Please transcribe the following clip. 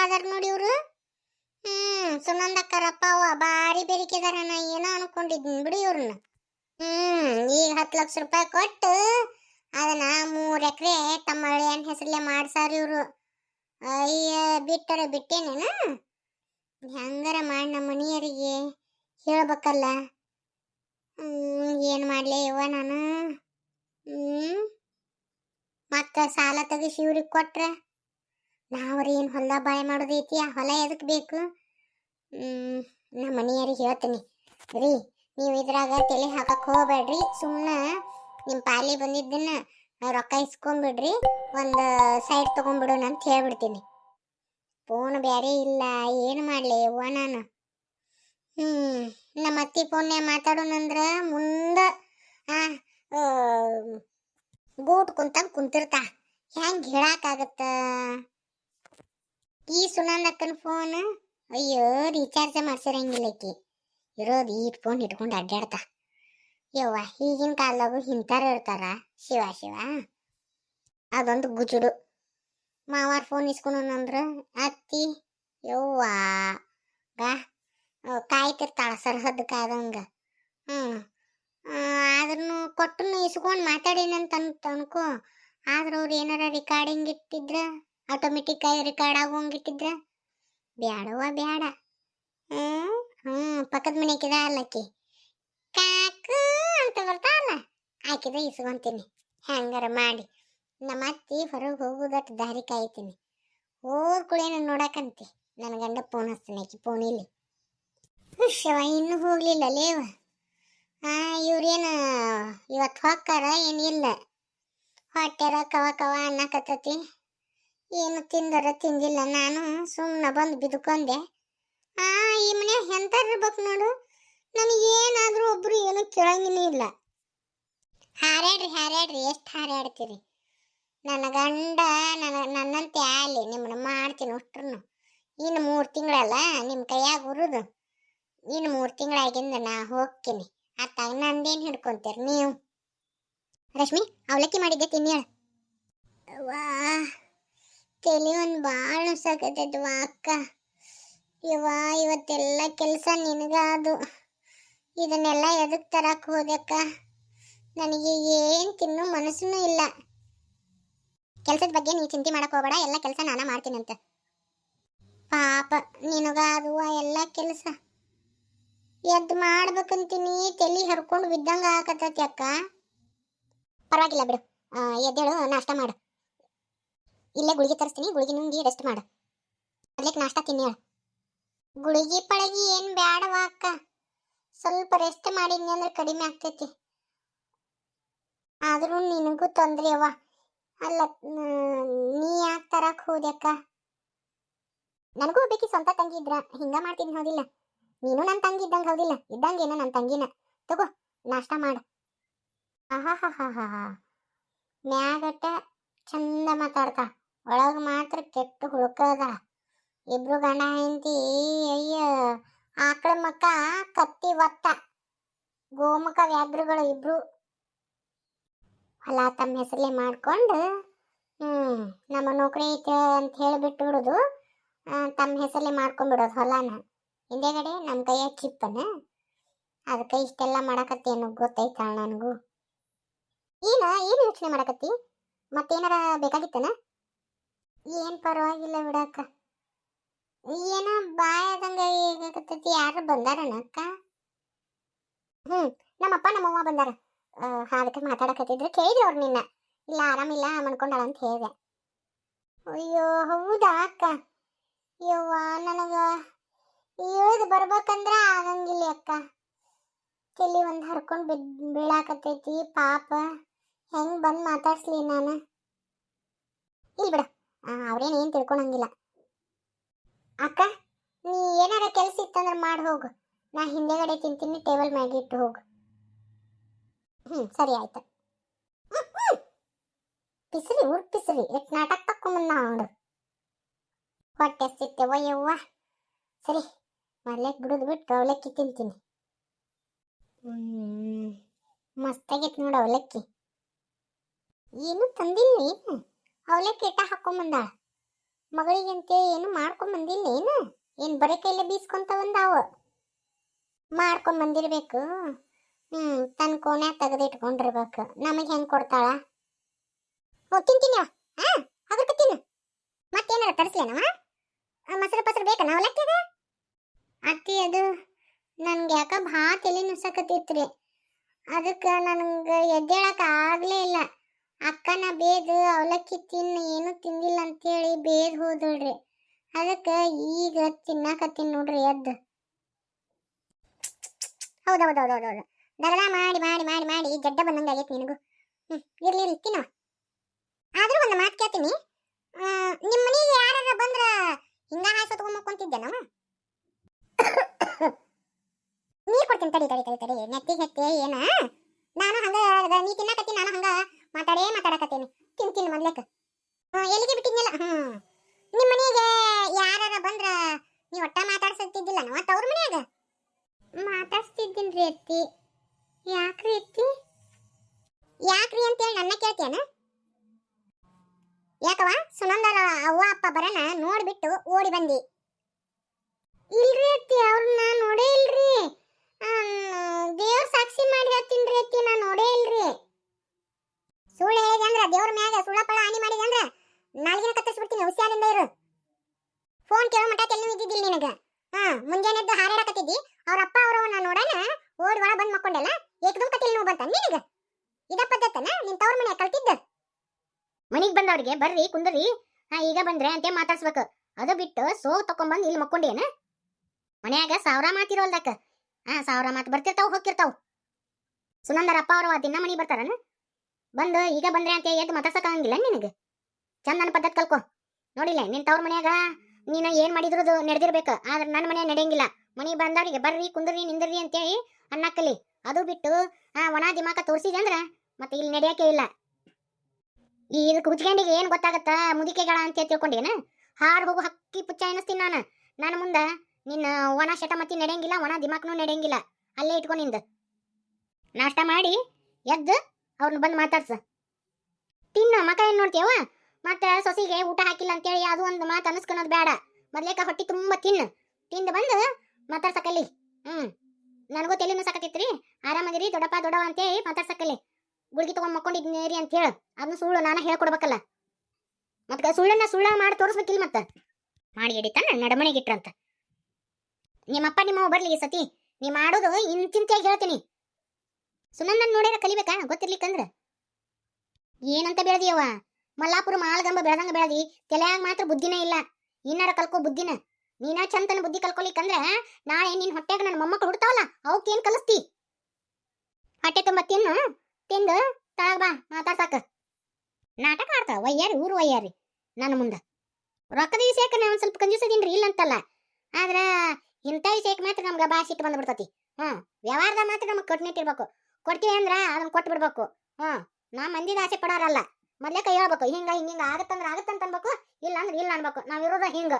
ಅದಾರ ನೋಡಿ ಇವರು. ಹ್ಮ್ ಸುನಂದಕ್ಕರಪ್ಪ ಅವ್ವ ಭಾರಿ ಬೆರಿಕಿದಾರ ನಾ ಏನೋ ಅನ್ಕೊಂಡಿದ್ನಿ ಬಿಡಿ ಇವ್ರನ್ನ ಹ್ಮ್, ಈಗ ಹತ್ತು ಲಕ್ಷ ರೂಪಾಯಿ ಕೊಟ್ಟು ಅದನ್ನ ಮೂರು ಎಕರೆ ತಮ್ಮ ಅಳಿಯನ್ ಹೆಸರಲ್ಲೇ ಮಾಡ್ಸಾರ ಇವರು. ಅಯ್ಯ, ಬಿಟ್ಟರೆ ಬಿಟ್ಟೇನೇನ? ಹೆಂಗಾರ ಮಾಡಿ ನಮ್ಮ ಮನೆಯವರಿಗೆ ಹೇಳ್ಬೇಕಲ್ಲ. ಮಾಡಲಿ ಮಾಡ್ಲಿ ಇವ ನಾನು? ಹ್ಞೂ ಮತ್ತೆ ಸಾಲ ತೆಗಿಸಿ ಇವ್ರಿಗೆ ಕೊಟ್ರ? ನಾವ್ರ ಏನ್ ಹೊಲ ಬಾಳೆ ಮಾಡೋದೈತಿ ಆ ಹೊಲ ಎದಕ್ ಬೇಕು? ನಮ್ಮ ಮನೆಯವ್ರಿಗೆ ಹೇಳ್ತೀನಿ. ರೀ, ನೀವು ಇದ್ರಾಗ ತಲೆ ಹಾಕಕ್ಕೆ ಹೋಗ್ಬೇಡ್ರಿ ಸುಮ್ಮನೆ ನಿಮ್ಮ ಪಾಲಿ ಬಂದಿದ್ದನ್ನ ರೊಕ್ಕ ಇಸ್ಕೊಂಬಿಡ್ರಿ. ಒಂದು ಸೈಡ್ ತಗೊಂಡ್ಬಿಡೋಣ ಅಂತ ಹೇಳ್ಬಿಡ್ತೀನಿ. ಫೋನ್ ಬೇರೆ ಇಲ್ಲ, ಏನು ಮಾಡ್ಲಿ ಅವ್ವ ನಾನು? ಹ್ಮ್ ನಮ್ಮ ಅತ್ತಿ ಫೋನ್ನೇ ಮಾತಾಡೋಣಂದ್ರ ಮುಂದ, ಆ ಗೂಟ್ ಕುಂತಂಗ್ ಕುಂತಿರ್ತಾ. ಹೆಂಗೆ ಹೇಳಕ್ಕಾಗತ್ತ ಈ ಸುನಂದಕ್ಕನ ಫೋನ್ ಅಯ್ಯೋ ರೀಚಾರ್ಜ್ ಮಾಡ್ಸಿರಂಗಿಲ್ಲ ಆಕಿ. ಇರೋದು ಈ ಫೋನ್ ಇಟ್ಕೊಂಡು ಅಡ್ಡಾಡ್ತಾ ಯವ್ವ, ಈಗಿನ ಕಾಲದಾಗು ಇಂಥವ್ರು ಇರ್ತಾರ. ಶಿವ ಶಿವ. ಅದೊಂದು ಗುಜುಡು. ಮಾವಾರ ಫೋನ್ ಇಸ್ಕೊಳಂದ್ರ ಅತ್ತಿ, ಯವ್ವ ಗಾ ಕಾಯ್ತಿರ್ತಾಳ ಹದಕ್ಕೆ ಕಾದಂಗ ಹ್ಞೂ ಆದ್ರೂ ಕೊಟ್ಟನು ಇಸ್ಕೊಂಡು ಮಾತಾಡೇನಂತ ಅನ್ಕೋ. ಆದ್ರೆ ಅವ್ರು ಏನಾರ ರೆಕಾರ್ಡಿಂಗ್ ಇಟ್ಟಿದ್ರ ಆಟೋಮೆಟಿಕ್ ಆಗಿ ರೆಕಾರ್ಡ್ ಆಗೋಂಗಿಟ್ಟಿದ್ರ? ಬ್ಯಾಡವ ಬ್ಯಾಡವ್ವ, ಬ್ಯಾಡ. ಹ್ಮ್ ಹ್ಮ್, ಪಕ್ಕದ ಮನೆ ಕಿದ ಅಲ್ಲಕ್ಕಿ ಕಾಕು ಅಂತ ಬರ್ತಾವಲ್ಲ ಆಕಿದ ಇಸ್ಕೊಂತೀನಿ. ಹ್ಯಾಂಗಾರ ಮಾಡಿ. ನಮ್ಮ ಅತ್ತಿ ಹೊರಗೆ ಹೋಗೋದಟ್ಟು ದಾರಿ ಕಾಯ್ತೀನಿ. ಹೋದ್ ಕುಳೇನ ನೋಡಕಂತಿ. ನನ್ನ ಗಂಡ ಫೋನ್ ಹಚ್ತೀನಿ ಆಕಿ ಫೋನ್ ಇಲ್ಲಿ. ಹುಶ್ಯವ ಇನ್ನೂ ಹೋಗ್ಲಿಲ್ಲ ಲೇವ ಇವ್ರೇನು ಇವತ್ತು ಹೊಕ್ಕಾರ ಏನಿಲ್ಲ ಹೊಟ್ಟೆರ ಕವ ಕವ ಅನ್ನಕತ್ತತಿ. ಏನು ತಿಂದರ ತಿಂದಿಲ್ಲ, ನಾನು ಸುಮ್ಮನೆ ಬಂದು ಬಿದ್ಕೊಂಡೆ ಆ, ಈ ಮನೆ ಎಂತಾರಿರ್ಬೇಕು ನೋಡು. ನನಗೇನಾದರೂ ಒಬ್ರು ಏನು ಕೇಳಂಗಿನೂ ಇಲ್ಲ. ಹಾರಾಡ್ರಿ ಹಾರಾಡ್ರಿ, ಎಷ್ಟು ಹಾರಾಡ್ತೀರಿ. ನನ್ನ ಗಂಡ, ನನ್ನ, ನನ್ನಂತೆ ಆಗಲಿ ನಿಮ್ಮನ್ನ ಮಾಡ್ತೀನಿ ಅಷ್ಟ್ರು ಇನ್ನು ಮೂರು ತಿಂಗಳಲ್ಲ, ನಿಮ್ಮ ಕೈಯಾಗ ಉರುದು. ಇನ್ನು ಮೂರು ತಿಂಗಳಾಗಿಂದ ನಾ ಹೋಗ್ತೀನಿ. ಅತ್ತಾಗ ನಂದೇನು ಹಿಡ್ಕೊಂತೀರಿ ನೀವು? ರಶ್ಮಿ, ಅವಲಕ್ಕಿ ಮಾಡಿದ್ದೆ ತಿನ್ನಿ ವಾ ತಲೆ ಒಂದು ಭಾಳ ನುಸಾಕತ್ತೈತಿ ವಾ ಅಕ್ಕ. ಇವ ಇವತ್ತೆಲ್ಲ ಕೆಲಸ ನಿನಗಾದು. ಇದನ್ನೆಲ್ಲ ಎದಕ್ಕೆ ತರಕ್ಕೆ ಹೋದಕ್ಕ ನನಗೆ ಏನು ತಿನ್ನೋ ಮನಸ್ಸೂ ಇಲ್ಲ. ಕೆಲಸದ ಬಗ್ಗೆ ನೀ ಚಿಂತೆ ಮಾಡಕ್ಕೆ ಹೋಗಬೇಡ, ಎಲ್ಲ ಕೆಲಸ ನಾನು ಮಾಡ್ತೀನಂತ. ಪಾಪ ನಿನಗಾದುವ ಎಲ್ಲ ಕೆಲಸ. ಎದ್ದು ಮಾಡ್ಬೇಕಂತೀನಿ, ತಲೆ ಹರ್ಕೊಂಡು ಬಿದ್ದಂಗೆ ಆಕತ್ತೈತಿ ಅಕ್ಕ. ಪರವಾಗಿಲ್ಲ ಬಿಡು. ಎದ್ದೇಳು, ನಾಷ್ಟ ಮಾಡು. ಇಲ್ಲೇ ಗುಳಿಗೆ ತರಿಸ್ತೀನಿ, ಗುಳಿಗೆ ನುಂಗಿ ರೆಸ್ಟ್ ಮಾಡು. ಅದ್ಲಿಕ್ಕೆ ನಾಷ್ಟ ತಿನ್ನಿ ಹೇಳು. ಗುಳಿಗೆ ಪಳಗಿ ಏನು ಬ್ಯಾಡವ ಅಕ್ಕ? ಸ್ವಲ್ಪ ರೆಸ್ಟ್ ಮಾಡಿದ್ನಿ ಅಂದ್ರೆ ಕಡಿಮೆ ಆಗ್ತೈತಿ. ಆದ್ರೂ ನಿನಗೂ ತೊಂದ್ರೆ ಅವ ಅಲ್ಲ, ನೀ ಯಾಕೆ ತರಕ್ ಹೋದ್ಯಕ್ಕ ನನಗೂ ಬೇಕಿ ಸ್ವಂತ ತಂಗಿ ಇದ್ರ. ಹಿಂಗ ಮಾಡ್ತೀನಿ ಹೌದಿಲ್ಲ. ನೀನು ನನ್ನ ತಂಗಿ ಇದ್ದಂಗ ಹೌದಿಲ್ಲ. ಇದ್ದಂಗೇನ ನನ್ನ ತಂಗಿನ. ತಗೋ, ನಾಷ್ಟ ಮಾಡು. ಹಾ ಮ್ಯಾಗಟ್ಟ ಚಂದ ಮಾತಾಡ್ತಾ. ಒಳಗ ಮಾತ್ರ ಕೆಟ್ಟು ಹುಡುಕದ ಇಬ್ರು ಗಂಡ ಹೆಂಡತಿ, ಅಯ್ಯ, ಆಕಳ ಮಕ್ಕ, ಕತ್ತಿ ಒತ್ತ ಗೋಮುಖ ವ್ಯಾಘ್ರಗಳು ಇಬ್ರು. ಹೊಲ ತಮ್ಮ ಹೆಸರಲ್ಲೇ ಮಾಡ್ಕೊಂಡು, ಹ್ಮ್, ನಮ್ಮ ನೌಕರಿ ಐತೆ ಅಂತ ಹೇಳಿಬಿಟ್ಟು ಬಿಡೋದು. ತಮ್ಮ ಹೆಸರಲ್ಲೇ ಮಾಡ್ಕೊಂಡ್ಬಿಡೋದು ಹೊಲನ ಹಿಂದೆಗಡೆ ನಮ್ಮ ಕೈಯಾಗ ಚಿಪ್ಪನ. ಅದಕ್ಕೆ ಇಷ್ಟೆಲ್ಲ ಮಾಡಕತ್ತೇನು ಗೊತ್ತೈತ ನನಗೂ. ಏನ, ಏನು ಯೋಚನೆ ಮಾಡಕತ್ತಿ? ಮತ್ತೇನಾರ ಬೇಕಾಗಿತ್ತನ? ಏನ್ ಪರವಾಗಿಲ್ಲ ಬಿಡಕ್ಕ. ಏನ ಬಾಯದಂಗ ಹೇಗಾಗತ್ತೈತಿ ಯಾರು ಬಂದಾರನ ಅಕ್ಕ? ಹ್ಮ್, ನಮ್ಮಪ್ಪ, ನಮ್ಮವ್ವ ಬಂದಾರ. ಅದಕ್ಕೆ ಮಾತಾಡಕತ್ತಿದ್ರು. ಕೇಳಿದ್ರು ಅವ್ರು ನಿನ್ನ. ಇಲ್ಲ, ಆರಾಮಿಲ್ಲ ಮನ್ಕೊಂಡಳ ಅಂತ ಹೇಳಿದೆ. ಅಯ್ಯೋ, ಹೌದಾ ಅಕ್ಕ? ಯವ್ವ, ನನಗ ಇಳಿದು ಬರ್ಬೇಕಂದ್ರ ಆಗಂಗಿಲ್ಲ ಅಕ್ಕ. ತಲಿ ಒಂದು ಹರ್ಕೊಂಡು ಬಿದ್ ಬೀಳಾಕತ್ತೈತಿ, ಪಾಪ. ಹೆಂಗ್ ಬಂದು ಮಾತಾಡ್ಸ್ಲಿ ನಾನು? ಅವ್ರೇನು ಏನು ತಿಳ್ಕೊಳಂಗಿಲ್ಲ. ಅಕ್ಕ, ನೀ ಏನಾರ ಕೆಲಸ ಇತ್ತಂದ್ರೆ ಮಾಡಿ ಹೋಗು. ನಾ ಹಿಂದೆಗಡೆ ತಿಂತೀನಿ, ಟೇಬಲ್ ಮ್ಯಾಗೆ ಇಟ್ಟು ಹೋಗು. ಹ್ಞೂ ಸರಿ ಆಯ್ತು. ಪಿಸ್ರಿ, ಊರ್ ಪಿಸ್ರಿ, ಎಷ್ಟು ನಾಟಕ ತಕ್ಕೊಂಬಂದ ಅವನು ಹೊಟ್ಟೆ ಸಿಟ್ಟೆವ ಯವ್ವ ಸರಿ ಮರ್ಲೆಕ್ ಬಿಡುದು ಬಿಟ್ಟು ಅವಲಕ್ಕಿ ತಿಂತೀನಿ. ಹ್ಮ್, ಮಸ್ತಾಗೈತಿ ನೋಡು ಅವಲಕ್ಕಿ. ಏನು ತಂದಿಲ್ಲ ನೀನು. ಅವಲಕ್ಕಿ ಇಟ್ಟ ಹಾಕೊಂಬಂದಾಳ ಮಗಳಿಗಂತೆ ಏನು ಮಾಡ್ಕೊಂಡ್ ಬಂದಿಲ್ಲ ಏನು? ಏನ್ ಬರೀ ಬೀಸ್ಕೊಂತ ಬಂದಾವ ಮಾಡ್ಕೊಂಡ್ ಬಂದಿರ್ಬೇಕು. ಹ್ಮ್ ತನ್ನ ಕೋನ್ಯಾಗ ತೆಗೆದಿಟ್ಕೊಂಡಿರ್ಬೇಕು ನಮಗೆ ಹೆಂಗ್ ಕೊಡ್ತಾಳ? ಓ ತಿಂತೀನಿ ಹಾ ಅದಕ್ಕೆ ತಿನ್ನು. ಮತ್ತೇನಾರ ತರಿಸ್ಲೇನವ ಮೊಸರು ಪಸರು ಬೇಕಾ? ನಾವು ಲೆಕ್ಕದ ಅತ್ತಿ, ಅದು ನನ್ಗೆ ಯಾಕ ಭಾಳ ತಲೆ ನುಸಕತ್ತಿತ್ರಿ. ಅದಕ್ಕೆ ನನಗೆ ಎದ್ದೇಳಕ್ ಆಗಲೇ ಇಲ್ಲ. ಅಕ್ಕನ ಬೇದು ಅವಲಕ್ಕಿ ತಿನ್ನ, ಏನು ತಿಂದಿಲ್ಲ ಅಂತೇಳಿ ಬೇದ್ ಹೋದಳ್ರಿ. ಅದಕ್ಕೆ ಈಗ ತಿನ್ನಾಕತ್ತೀನಿ ನೋಡ್ರಿ ಎದ್ದು. ಹೌದೌದೌದೌದೌದು. ದಗದ ಮಾಡಿ ಮಾಡಿ ಮಾಡಿ ಮಾಡಿ ಜಡ್ಡ ಬಂದಂಗೆ ಆಗೈತೆ ನಿನಗೂ. ಹ್ಮ್, ಇರ್ಲಿ ಇರ್ಲಿ, ತಿನ್ನ. ಆದರೂ ಒಂದು ಮಾತು ಕೇಳ್ತೀನಿ. ನಿಮ್ಮ ಮನೆಗೆ ಯಾರ ಬಂದ್ರ ಹಿಂಗ ಹಾಯ್ಸೋ ತಗೊಂಬಕ್ಕೊಂತಿದ್ದೆ ನಾವು ನೀರ್ ಕೊಡ್ತೀನಿ ತಡಿ ತಡಿ ತಡಿ ತಡಿ. ನೆತ್ತಿಗೆ ಹೆತ್ತಿ ಏನ? ನಾನು ಹಂಗ ನೀ ತಿನ್ನಕತ್ತಿ, ನಾನು ಹಂಗ ಮಾತಾಡೇ ಮಾತಾಡಕತ್ತೀನಿ. ತಿನ್ ತಿನ್ ಮೊದ್ಲಕ್ಕ ಎಲ್ಲಿಗೆ ಬಿಟ್ಟಿದ್ನಲ್ಲ? ಹ್ಮ್. ನಿಮ್ಮ ಮನೆಗೆ ಯಾರ ಬಂದ್ರ ನೀ ಒಟ್ಟ ಮಾತಾಡ್ಸತ್ತಿದ್ದಿಲ್ಲ ನಾವು? ತವ್ರ ಮನ್ಯಾಗ? ಮಾತಾಡ್ಸ್ತಿದ್ದೀನ್ರಿ ಅತ್ತಿ. ಯಾಕ್ರಿ ಅತ್ತಿ? ಯಾಕ್ರಿ ಅಂತೇಳಿ ನನ್ನ ಕೇಳ್ತೇನ? ಯಾಕವ ಸುನಂದರ ಅವ್ವ, ಅಪ್ಪ ಬರನ ನೋಡ್ಬಿಟ್ಟು ಓಡಿ ಬಂದಿ. ಇಲ್ರಿ ಅತ್ತಿ, ಅವ್ರನ್ನ ನೋಡೇ ಇಲ್ರಿ. ದೇವ್ರ ಸಾಕ್ಷಿ ಮಾಡಿ ಹೇಳ್ತೀನ್ರಿ ಅತ್ತಿ ನಾ ನೋಡೇ ಇಲ್ರಿ ಸುಳ್ಳು ಹೇಳಿದೆ ಅಂದ್ರ ದೇವ್ರ ಮ್ಯಾಗ ಸುಳ್ಳಪಳ ಹಾನಿ ಮಾಡಿದೆ ಅಂದ್ರ ನಾಲ್ಗಿನ ಕತ್ತರಿಸ್ಬಿಡ್ತೀನಿ ಹುಷಾರಿಂದ ಇರು ಫೋನ್ ಕೇಳೋ ಮಟ್ಟ ತೆಲ್ಲು ಇದ್ದಿದ್ದಿಲ್ಲ ನಿನಗ ಹಾ ಮುಂಜಾನೆ ಎದ್ದು ಹಾರಾಡಕತ್ತಿದ್ದಿ ಅವ್ರ ಅಪ್ಪ ಅವ್ರವನ್ನ ನೋಡಣ ಓಡಿ ಒಳ ಬಂದ್ ಮಕ್ಕೊಂಡೆಲ್ಲ ಬಂತ ನಿನಗ? ಇದ ಪದ್ಧತನ ನಿನ್ ತವ್ರ ಮನೆ ಕಲ್ತಿದ್ದ? ಮನಿಗ್ ಬಂದವ್ರಿಗೆ ಬರ್ರಿ, ಕುಂದ್ರಿ. ಹಾ, ಈಗ ಬಂದ್ರೆ ಅಂತ ಮಾತಾಡ್ಸ್ಬೇಕು. ಅದು ಬಿಟ್ಟು ಸೋ ತಕೊಂಬಂದ್ ಇಲ್ಲಿ ಮಕ್ಕೊಂಡೇನ? ಮನ್ಯಾಗ ಸಾವಿರ ಮಾತಿರೋಲ್ದಕ್ಕ ಹಾ, ಸಾವಿರ ಮಾತು ಬರ್ತಿರ್ತಾವ ಹೋಗಿರ್ತಾವ ಸುನಂದರ ಅಪ್ಪ ಅವ್ರವ ದಿನ ಮನಿ ಬರ್ತಾರನ? ಬಂದು ಈಗ ಬಂದ್ರೆ ಅಂತ ಎದ್ದು ಮಾತಾಡ್ಸಕ್ ಆಗಂಗಿಲ್ಲ ನಿನಗೆ ಚಂದನ ಪದ್ಧತಿ ಕಲ್ಕೊ. ನೋಡಿಲ್ಲ, ನಿನ್ ತವ್ರ ಮನ್ಯಾಗ ನೀನು ಏನ್ ಮಾಡಿದ್ರು ನಡೆದಿರ್ಬೇಕು. ಆದ್ರೆ ನನ್ನ ಮನೆ ನಡೆಯಂಗಿಲ್ಲ. ಮನಿ ಬಂದವರಿಗೆ ಬರ್ರಿ, ಕುಂದ್ರಿ, ನಿಂದ್ರಿ ಅಂತೇಳಿ ಅನ್ನಕ್ಕಲಿ ಅದು ಬಿಟ್ಟು ಒಣ ದಿಮಾಕ ತೋರಿಸಿದೆ ಅಂದ್ರೆ ಮತ್ತೆ ಇಲ್ಲಿ ನಡೆಯಕ್ಕೆ ಇಲ್ಲ. ಈ ಇದಕ್ಕೆ ಏನು ಗೊತ್ತಾಗತ್ತ? ಮುದಿಕೆಗಳ ಅಂತ ತಿಳ್ಕೊಂಡೇನ? ಹಾರ್ ಹೋಗು, ಹಕ್ಕಿ ಪುಚ್ಚ ಎನಿಸ್ತೀನಿ ನಾನು. ನನ್ನ ಮುಂದ ನಿನ್ನ ಒಣ ಶಟ ಮತ್ತಿ ನಡೆಯಂಗಿಲ್ಲ, ಒಣ ದಿಮಾಕ್ನು ನಡೆಯಂಗಿಲ್ಲ. ಅಲ್ಲೇ ಇಟ್ಕೊಂಡಿಂದ ನಾಷ್ಟ ಮಾಡಿ ಎದ್ದು ಅವ್ರನ್ನ ಬಂದು ಮಾತಾಡ್ಸ. ತಿನ್ನು, ಮಕ ಏನ್ ನೋಡ್ತೀಯವ ಮತ್ತೆ ಸೊಸಿಗೆ ಊಟ ಹಾಕಿಲ್ಲ ಅಂತೇಳಿ ಅದು ಒಂದು ಮಾತು ಅನಿಸ್ಕೊಳೋದು ಬೇಡ. ಮೊದ್ಲೇಕ ಹೊಟ್ಟಿ ತುಂಬ ತಿನ್ನು. ತಿಂದು ಬಂದು ಮಾತಾಡ್ಸಕಲ್ಲಿ ಹ್ಮ್. ನನಗೂ ತಲೆನೂ ಸಾಕತ್ತಿತ್ರಿ ಆರಾಮಾಗಿರಿ, ದೊಡ್ಡಪ್ಪ ದೊಡ್ಡವ ಅಂತೇಳಿ ಮಾತಾಡ್ಸಕ್ಕಲ್ಲಿ. ಗುಳಿಗೆ ತಗೊಂಡ್ ಮಕ್ಕೊಂಡಿದ್ನೇರಿ ಅಂತ ಹೇಳ. ಅದನ್ನ ಸುಳ್ಳು ನಾನು ಹೇಳ್ಕೊಡ್ಬೇಕಲ್ಲ. ಮತ್ತೆ ಸುಳ್ಳನ್ನ ಸುಳ್ಳ ಮಾಡಿ ತೋರಿಸ್ಬೇಕಿಲ್ಲ ಮತ್ತ. ಮಾಡಿ ಹಿಡಿತಾನ ನಡಮನೆಗೆ ಇಟ್ರಂತ. ನಿಮ್ಮಪ್ಪ ನಿಮ್ಮವ್ವ ಬರ್ಲಿ ಈ ಸತಿ. ನೀ ಮಾಡೋದು ಇಂತಿಂತಿಯಾಗಿ ಹೇಳ್ತೀನಿ. ಸುನಂದನ್ ನೋಡ್ಯಾರ ಕಲಿಬೇಕಾ? ಗೊತ್ತಿರ್ಲಿಕ್ಕಂದ್ರ? ಏನಂತ ಬೆಳೆದಿಯವ್ವ? ಮಲ್ಲಾಪುರ ಮಾಲ್ಗಂಬ ಬೆಳೆದಂಗ ಬೆಳೆದಿ, ತಲೆಯಾಗ ಮಾತ್ರ ಬುದ್ಧಿನೇ ಇಲ್ಲ. ಇನ್ನಾರ ಕಲ್ಕೋ ಬುದ್ಧಿನ. ನೀನ ಚಂತನ ಬುದ್ಧಿ ಕಲ್ಕೊಲಿಕ್ಕಂದ್ರ ನಾಳೆ ನಿನ್ ಹೊಟ್ಟೆಗೆ ನನ್ನ ಮೊಮ್ಮಕ್ಕಳು ಹುಡ್ತಾವಲ್ಲ ಅವಕ್ಕೇನ್ ಕಲಿಸ್ತಿ? ಹೊಟ್ಟೆ ತುಂಬ ತಿನ್ನು, ತಿಂದು, ತಳಗ ಬಾ ಮಾತಾಡ್ಸಾಕ ನಾಟಕ ಆಡ್ತಾವ, ವಯ್ಯಾರಿ, ಊರು ವಯ್ಯಾರಿ, ನನ್ನ ಮುಂದ. ರೊಕ್ಕದ ವಿಷಯಕ್ಕೆ ನಾನು ಸ್ವಲ್ಪ ಕಂಜೂಸದೀನ್ರಿ ಇಲ್ಲ ಅಂತಲ್ಲ. ಆದ್ರೆ ಇಂಥ ವಿಷಯಕ್ಕೆ ಮಾತ್ರ ನಮ್ಗೆ ಭಾಷೆ ಇಟ್ಟು ಬಂದ್ಬಿಡ್ತತಿ. ಹ್ಞೂ ವ್ಯವಹಾರದ ಮಾತ್ರ ನಮಗೆ ಕಟ್ನಿಟ್ಟಿರ್ಬೇಕು. ಕೊಡ್ತೀವಿ ಅಂದ್ರೆ ಅದನ್ನ ಕೊಟ್ಟು ಬಿಡ್ಬೇಕು ಹ್ಮ್ ನಾ ಮಂದಿದ ಆಸೆ ಪಡೋರಲ್ಲ. ಮೊದಲೇ ಕೈ ಹೇಳ್ಬೇಕು, ಹಿಂಗೆ ಹಿಂಗೆ ಹಿಂಗೆ, ಆಗತ್ತಂದ್ರೆ ಆಗತ್ತಂತ ಅನ್ಬೇಕು, ಇಲ್ಲ ಅಂದ್ರೆ ಇಲ್ಲ ಅನ್ಬೇಕು. ನಾವಿರೋದ ಹಿಂಗ.